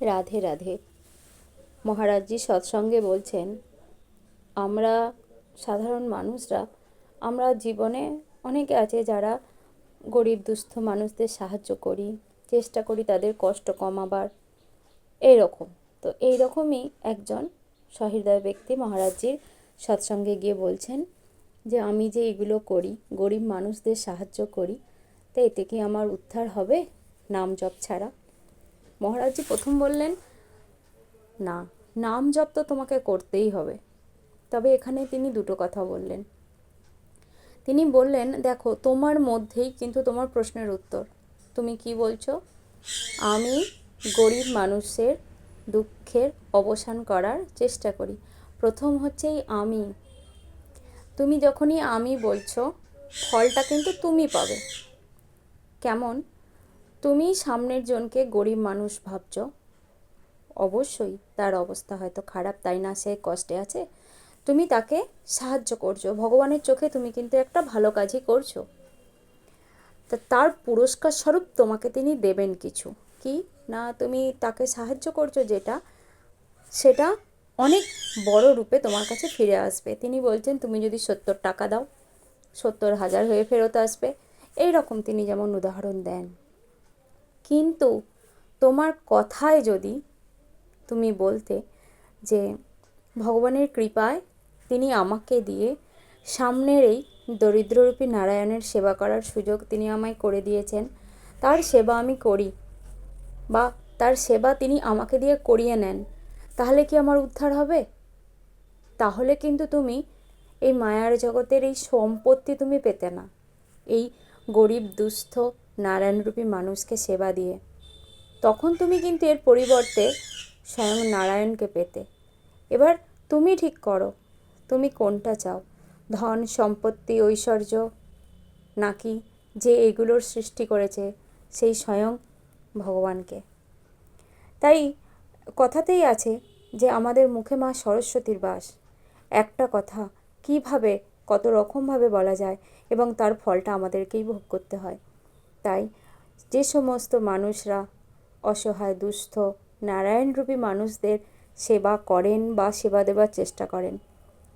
রাধে রাধে। মহারাজজি সৎসঙ্গে বলছেন, আমরা সাধারণ মানুষরা, আমরা জীবনে অনেকে আছে যারা গরিব, দুস্থ মানুষদের সাহায্য করি, চেষ্টা করি তাদের কষ্ট কমাবার। এইরকম তো এইরকমই একজন সহৃদয় ব্যক্তি মহারাজজির সৎসঙ্গে গিয়ে বলছেন যে, আমি যে এগুলো করি, গরিব মানুষদের সাহায্য করি, তো এতে কি আমার উদ্ধার হবে? নাম জপ ছাড়া। মহারাজজি প্রথম বললেন, না, নাম জপ তো তোমাকে করতেই হবে। তবে এখানে তিনি দুটো কথা বললেন। তিনি বললেন, দেখো, তোমার মধ্যেই কিন্তু তোমার প্রশ্নের উত্তর। তুমি কি বলছো? আমি গরিব মানুষের দুঃখের অবসান করার চেষ্টা করি। প্রথম হচ্ছে এই আমি। তুমি যখনই আমি বলছো, ফলটা কিন্তু তুমি পাবে। কেমন? তুমি সামনের জনকে গরিব মানুষ ভাবছ? অবশ্যই, তার অবস্থা হয়তো খারাপ, তাই না সে কষ্টে আছে? তুমি তাকে সাহায্য করছ, ভগবানের চোখে তুমি কিন্তু একটা ভালো কাজই করছ। তা তার পুরস্কার স্বরূপ তোমাকে তিনি দেবেন কিছু। কি? না, তুমি তাকে সাহায্য করছ যেটা, সেটা অনেক বড় রূপে তোমার কাছে ফিরে আসবে। তিনি বলছেন, তুমি যদি সত্তর টাকা দাও, সত্তর হাজার হয়ে ফেরত আসবে। এই রকম তিনি যেমন উদাহরণ দেন। কিন্তু তোমার কথায় যদি তুমি বলতে যে, ভগবানের কৃপায় তিনি আমাকে দিয়ে সামনের এই দরিদ্ররূপী নারায়ণের সেবা করার সুযোগ তিনি আমায় করে দিয়েছেন, তার সেবা আমি করি বা তার সেবা তিনি আমাকে দিয়ে করিয়ে নেন, তাহলে কি আমার উদ্ধার হবে? তাহলে কিন্তু তুমি এই মায়ার জগতের এই সম্পত্তি তুমি পেতে না। এই গরিব, দুস্থ নারায়ণরূপী মানুষকে সেবা দিয়ে। তখন তুমি কিন্তু এর পরিবর্তে স্বয়ং নারায়ণকে পেতে। এবার তুমি ঠিক করো, তুমি কোনটা চাও? ধন, সম্পত্তি, ঐশ্বর্য? নাকি যে এগুলোর সৃষ্টি করেছে সেই স্বয়ং ভগবানকে? তাই কথাতেই আছে যে আমাদের মুখে মা সরস্বতীর বাস। একটা কথা, কীভাবে, কত রকমভাবে বলা যায় এবং তার ফলটা আমাদেরকেই ভোগ করতে হয়। তাই যে সমস্ত মানুষরা অসহায়, দুস্থ, নারায়ণরূপী মানুষদের সেবা করেন বা সেবা দেওয়ার চেষ্টা করেন,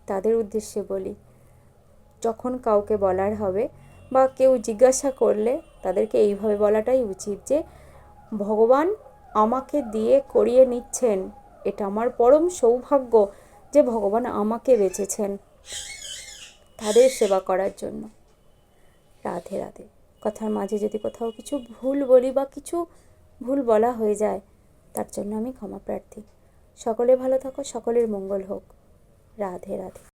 তাদের উদ্দেশ্যে বলি, যখন কাউকে বলার হবে বা কেউ জিজ্ঞাসা করলে তাদেরকে এইভাবে বলাটাই উচিত যে, ভগবান আমাকে দিয়ে করিয়ে নিচ্ছেন, এটা আমার পরম সৌভাগ্য যে ভগবান আমাকে বেঁচেছেন তাদের সেবা করার জন্য। রাধে রাধে। কথার মাঝে যদি কোথাও কিছু ভুল বলি বা কিছু ভুল বলা হয়ে যায়, তার জন্য আমি ক্ষমা প্রার্থী। সকলে ভালো থাকো, সকলের মঙ্গল হোক। রাধে রাধে।